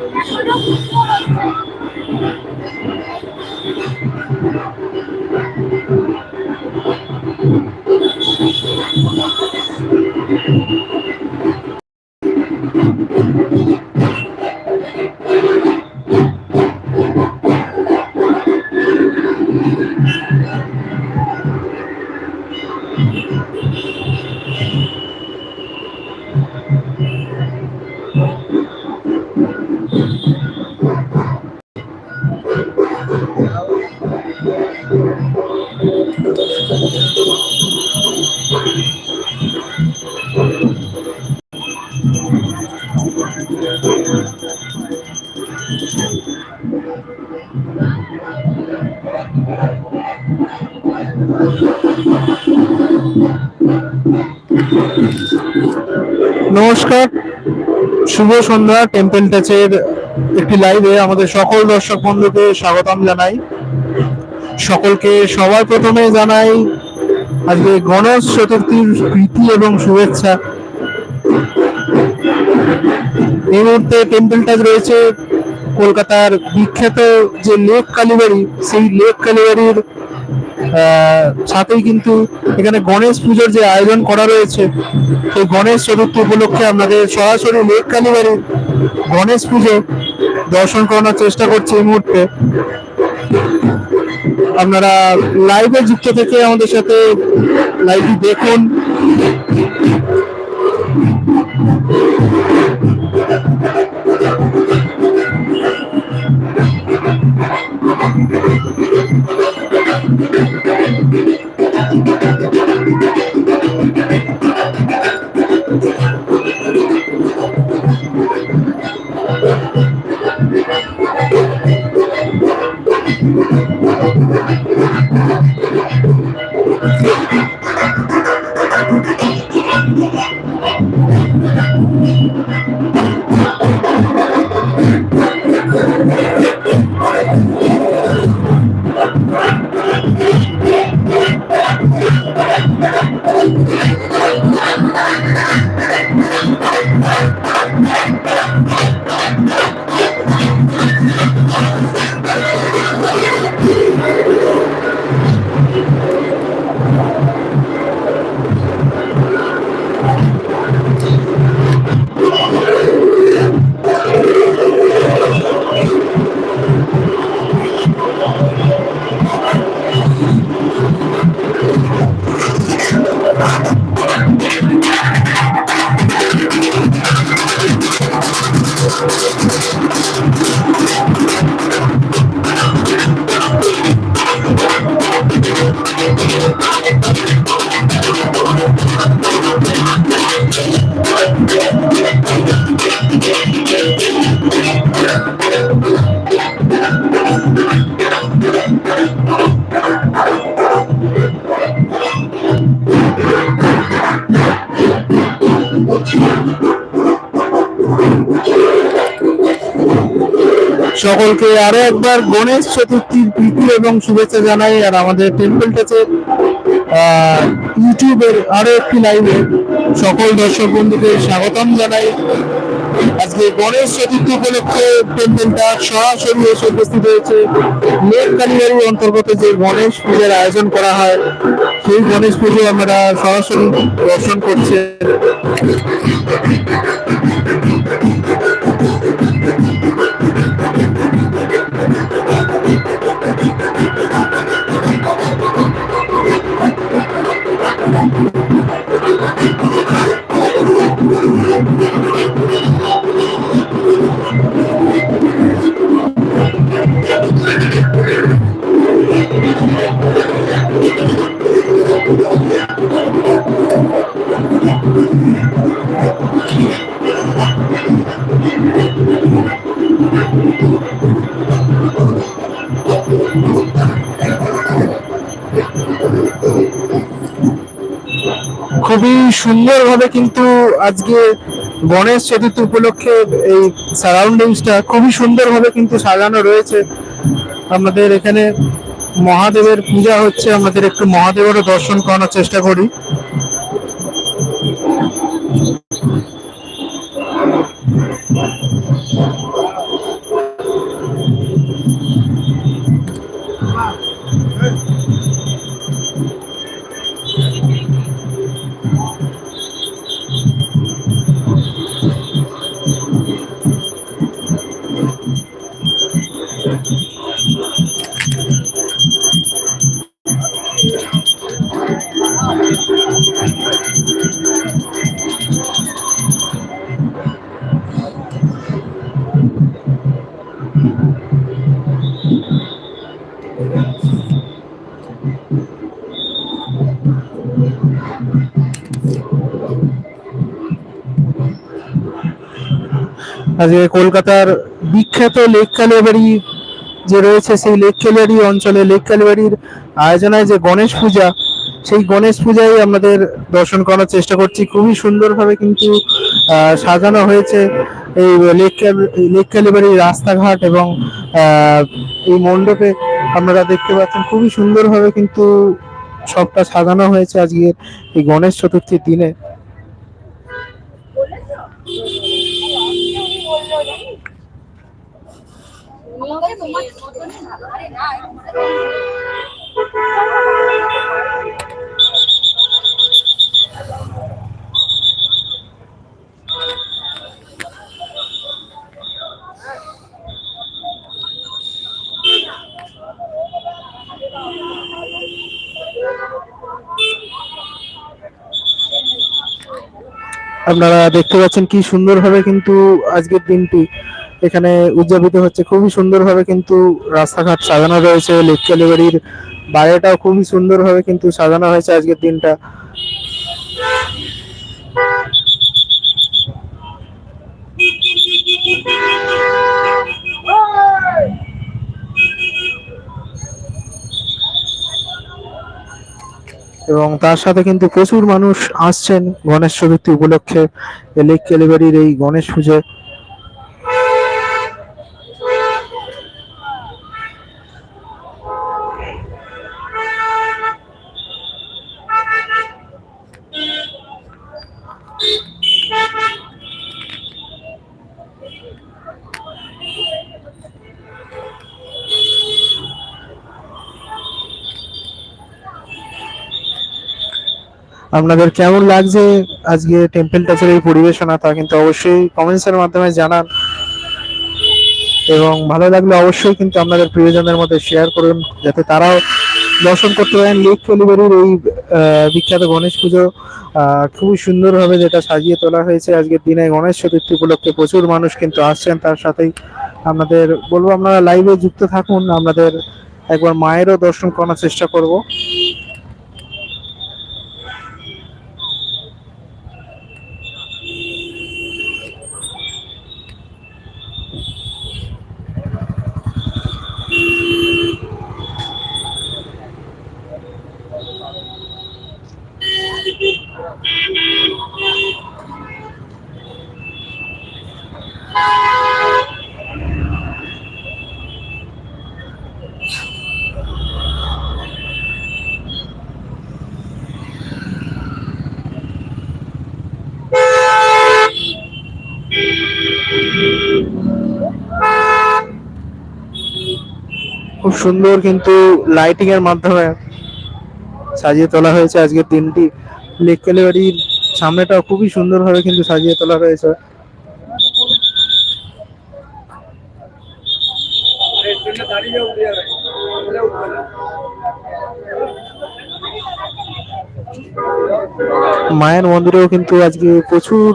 Kita. নমস্কার। শুভ সন্ধ্যা temple টাচের একটি লাইভে আমাদের সকল দর্শক বন্ধুকে স্বাগতম জানাই। সকলকে সবার প্রথমে জানাই আজকে গণেশ চতুর্থীর প্রীতি এবং শুভেচ্ছা। এই মুহূর্তে টেম্পল টাচ রয়েছে, কলকাতার বিখ্যাত যে লেক কালীবাড়ি সেই লেক কালীবাড়ির সাথেই কিন্তু এখানে গণেশ পুজোর যে আয়োজন করা রয়েছে, সেই গণেশ চতুর্থী উপলক্ষে আপনাদের সরাসরি লেক কালীবাড়ির গণেশ পুজো দর্শন করানোর চেষ্টা করছি এই মুহূর্তে। আপনারা লাইভে যুক্ত থেকে আমাদের সাথে লাইভটি দেখুন। Thank you. Thank you. সকলকে আরও একবার গণেশ চতুর্থীর প্রীতি এবং শুভেচ্ছা জানাই, আর আমাদের টেম্পল টাচের ইউটিউবের আরও একটি লাইভে সকল দর্শক বন্ধুকে স্বাগতম জানাই। আজকে গণেশ চতুর্থী উপলক্ষে পেন্ডেলটা সরাসরি এসে উপস্থিত হয়েছে। লেক অন্তর্গত যে গণেশ পূজার আয়োজন করা হয়, সেই গণেশ পুজো আমরা সরাসরি দর্শন করছি সুন্দরভাবে কিন্তু আজকে গণেশ চতুর্থী উপলক্ষে এই সারাউন্ডিংসটা খুবই সুন্দরভাবে কিন্তু সাজানো রয়েছে। আমাদের এখানে মহাদেবের পূজা হচ্ছে, আমাদের একটু মহাদেবেরও দর্শন করানোর চেষ্টা করি। আজকে কলকাতার বিখ্যাত লেক কালিয়াবাড়ি যে রয়েছে, সেই লেক কালিয়াবাড়ি অঞ্চলে লেক কালিয়াবাড়ির আয়োজনায় যে গণেশ পূজা, সেই গণেশ পূজায় আমাদের দর্শন করার চেষ্টা করছি। খুবই সুন্দরভাবে কিন্তু সাজানো হয়েছে এই লেক লেক কালিয়াবাড়ির রাস্তাঘাট এবং এই মণ্ডপে আপনারা দেখতে পাচ্ছেন খুবই সুন্দরভাবে কিন্তু সবটা সাজানো হয়েছে আজকে এই গণেশ চতুর্থীর দিনে। আপনারা দেখতে পাচ্ছেন কি সুন্দরভাবে কিন্তু আজকের দিনটি এখানে উদযাপিত হচ্ছে খুবই সুন্দরভাবে কিন্তু রাস্তাঘাট সাজানো রয়েছে লেক কালীবাড়ির বাইরেটাও খুবই সুন্দরভাবে কিন্তু সাজানো হয়েছে আজকের দিনটা। এবং তার সাথে কিন্তু প্রচুর মানুষ আসছেন গণেশ চতুর্থী উপলক্ষে। লেক কালীবাড়ির এই গণেশ পুজোয় আপনাদের কেমন লাগছে আজকে টেম্পল টাচের এই পরিবেশনা তা কিন্তু অবশ্যই কমেন্টস এর মাধ্যমে জানান। এবং ভালো লাগলে অবশ্যই কিন্তু আপনাদের প্রিয়জনের মধ্যে শেয়ার করুন, যাতে তারাও দর্শন করতে পারেন। লেক ফেলিবাড়ির এই বিখ্যাত গণেশ পুজো খুবই সুন্দরভাবে যেটা সাজিয়ে তোলা হয়েছে আজকের দিনে গণেশ চতুর্থী উপলক্ষে প্রচুর মানুষ কিন্তু আসছেন। তার সাথেই আপনাদের বলব, আপনারা লাইভে যুক্ত থাকুন। আপনাদের একবার মায়েরও দর্শন করার চেষ্টা করব। খুব সুন্দর কিন্তু লাইটিং এর মাধ্যমে সাজিয়ে তোলা হয়েছে আজকের দিনটি। লেক কালীবাড়ির সামনেটা খুবই সুন্দরভাবে কিন্তু সাজিয়ে তোলা হয়েছে। মায়ের মন্দিরেও কিন্তু আজকে প্রচুর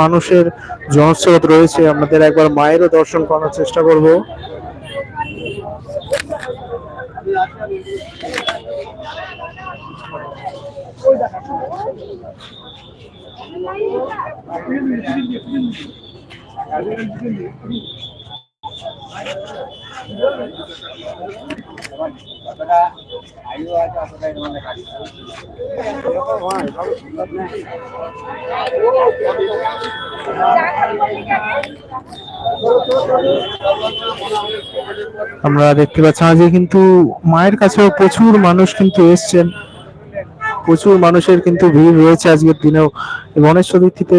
মানুষের জনস্রোত রয়েছে। আমাদের একবার মায়েরও দর্শন করার চেষ্টা করব। আমরা দেখতে পাচ্ছি আজকে কিন্তু মায়ের কাছেও প্রচুর মানুষ কিন্তু এসছেন। প্রচুর মানুষের কিন্তু ভিড় রয়েছে আজকের দিনেও। গণেশ চতুর্থীতে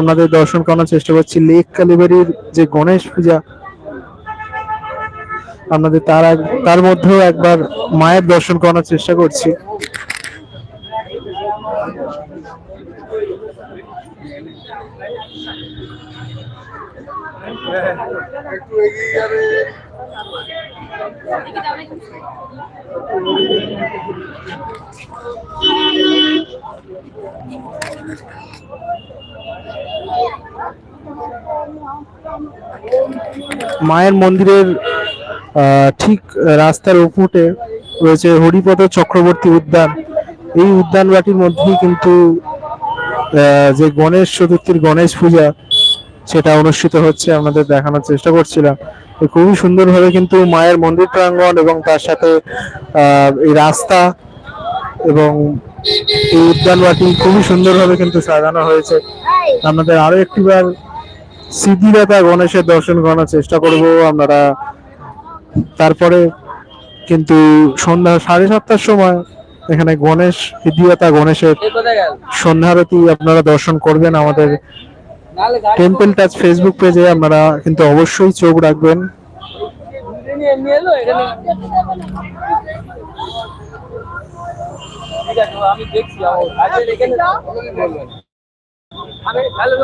আমাদের দর্শন করানোর চেষ্টা করছি। লেক কালীবাড়ির যে গণেশ পূজা, আপনাদের তার তার মধ্যেও একবার মায়ের দর্শন করানোর চেষ্টা করছি। মায়ের মন্দিরের ঠিক রাস্তার উপরে রয়েছে হরিপদ চক্রবর্তী উদ্যান। এই উদ্যান বাটির মধ্যেই কিন্তু যে গণেশ চতুর্থীর গণেশ পূজা সেটা অনুষ্ঠিত হচ্ছে, আপনাদের দেখানোর চেষ্টা করছিলাম। খুবই সুন্দরভাবে কিন্তু মায়ের মন্দির প্রাঙ্গণ এবং তার সাথে এই রাস্তা এবং এই উদ্যানবাটি খুবই সুন্দরভাবে কিন্তু সাজানো হয়েছে। আপনাদের আরও একটিবার সিদ্ধিদাতা গণেশের দর্শন করানোর চেষ্টা করব। আপনারা তারপরে কিন্তু সন্ধ্যা সাড়ে সাতটার সময় এখানে গণেশ, সিদ্ধিদাতা গণেশের সন্ধ্যারতি আপনারা দর্শন করবেন আমাদের টেম্পল টাচ ফেসবুক পেজে আপনারা কিন্তু অবশ্যই চোখ রাখবেন। আমি এখানে বলবেন আমি তাহলে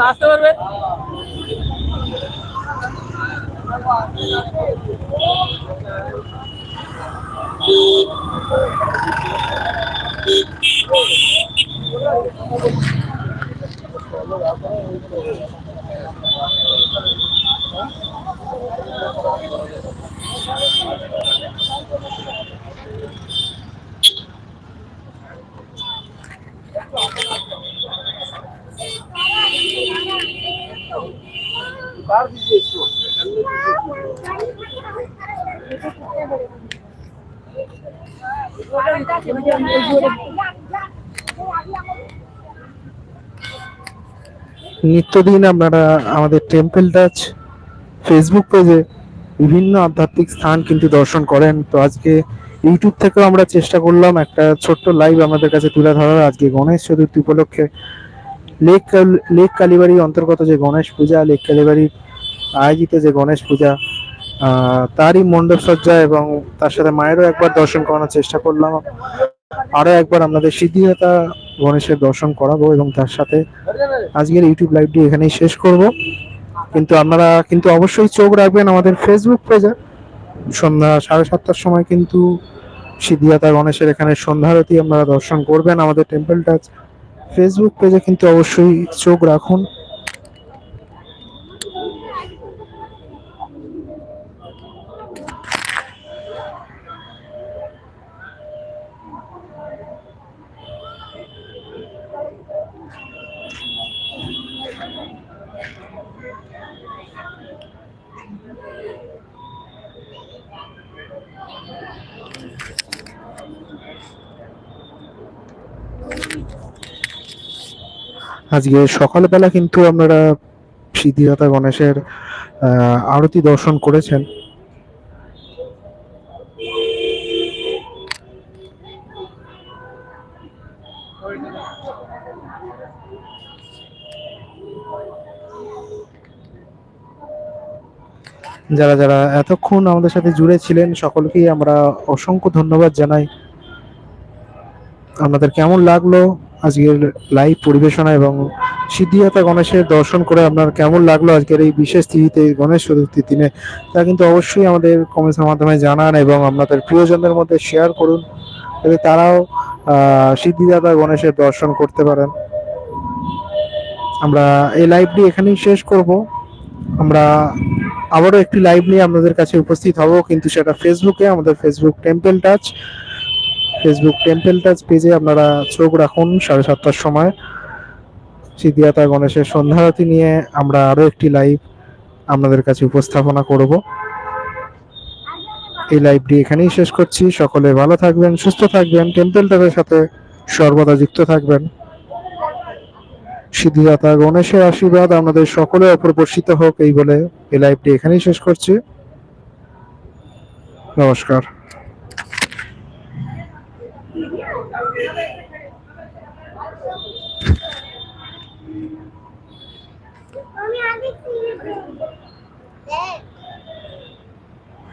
আসতে পারবে কার দিকে একটু নিত্যদিন আপনারা আমাদের টেম্পল টাচ ফেসবুক পেজে বিভিন্ন আধ্যাত্মিক স্থান কিন্তু দর্শন করেন। তো আজকে ইউটিউব থেকেও আমরা চেষ্টা করলাম একটা ছোট্ট লাইভ আমাদের কাছে তুলে ধরার। আজকে গণেশ চতুর্থী উপলক্ষে লেক লেক কালীবাড়ি অন্তর্গত যে গণেশ পূজা, লেক কালীবাড়ির আয়োজিত যে গণেশ পূজা তারই মণ্ডপ সজ্জা এবং তার সাথে মায়েরও একবার দর্শন করানোর চেষ্টা করলাম। আরও একবার আপনাদের সিদ্ধিদাতা গণেশের দর্শন করাবো এবং তার সাথে আজকের ইউটিউব লাইভটি এখানেই শেষ করব। কিন্তু আপনারা কিন্তু অবশ্যই চোখ রাখবেন আমাদের ফেসবুক পেজে সন্ধ্যা সাড়ে সাতটার সময় কিন্তু সিদ্ধিদাতা গণেশের এখানে সন্ধ্যারতি আপনারা দর্শন করবেন আমাদের টেম্পল টাচ ফেসবুক পেজে কিন্তু অবশ্যই চোখ রাখুন। আজকে সকালবেলা কিন্তু আপনারা সিদ্ধিদাতা গণেশের আরতি দর্শন করেছেন। যারা যারা এতক্ষণ আমাদের সাথে জুড়ে ছিলেন, সকলকেই আমরা অসংখ্য ধন্যবাদ জানাই। আপনাদের কেমন লাগল? আজকের লাইভ পরিবেশনা এবং সিদ্ধিদাতা গণেশের দর্শন করে আপনার কেমন লাগল আজকের এই বিশেষ তিথিতে গণেশ চতুর্থীর দিনে? তা কিন্তু অবশ্যই আমাদের কমেন্টসের মাধ্যমে জানান এবং আপনাদের প্রিয়জনদের মধ্যে শেয়ার করুন। যাতে তারাও সিদ্ধিদাতা গণেশের দর্শন করতে পারেন। আমরা এই লাইভটি এখানেই শেষ করব। আমরা আবারও একটি লাইভ নিয়ে আপনাদের কাছে উপস্থিত হব, কিন্তু সেটা ফেসবুকে আমাদের Facebook temple touch Facebook temple touch পেজে আপনারা চোখ রাখুন সাড়ে সাতটার সময়। সিদ্ধিয়াতা গণেশের সন্ধ্যারতি নিয়ে আমরা আরও একটি লাইভ আপনাদের কাছে উপস্থাপনা করব। এই লাইভটি এখানেই শেষ করছি। সকলে ভালো থাকবেন, সুস্থ থাকবেন টেম্পল টাচের সাথে সর্বদা যুক্ত থাকবেন। সিদ্ধিদাতা গণেশের আশীর্বাদ আমাদের সকলে অপর বর্ষিত হোক, এই বলে এই লাইভটি এখানেই শেষ করছি। নমস্কার।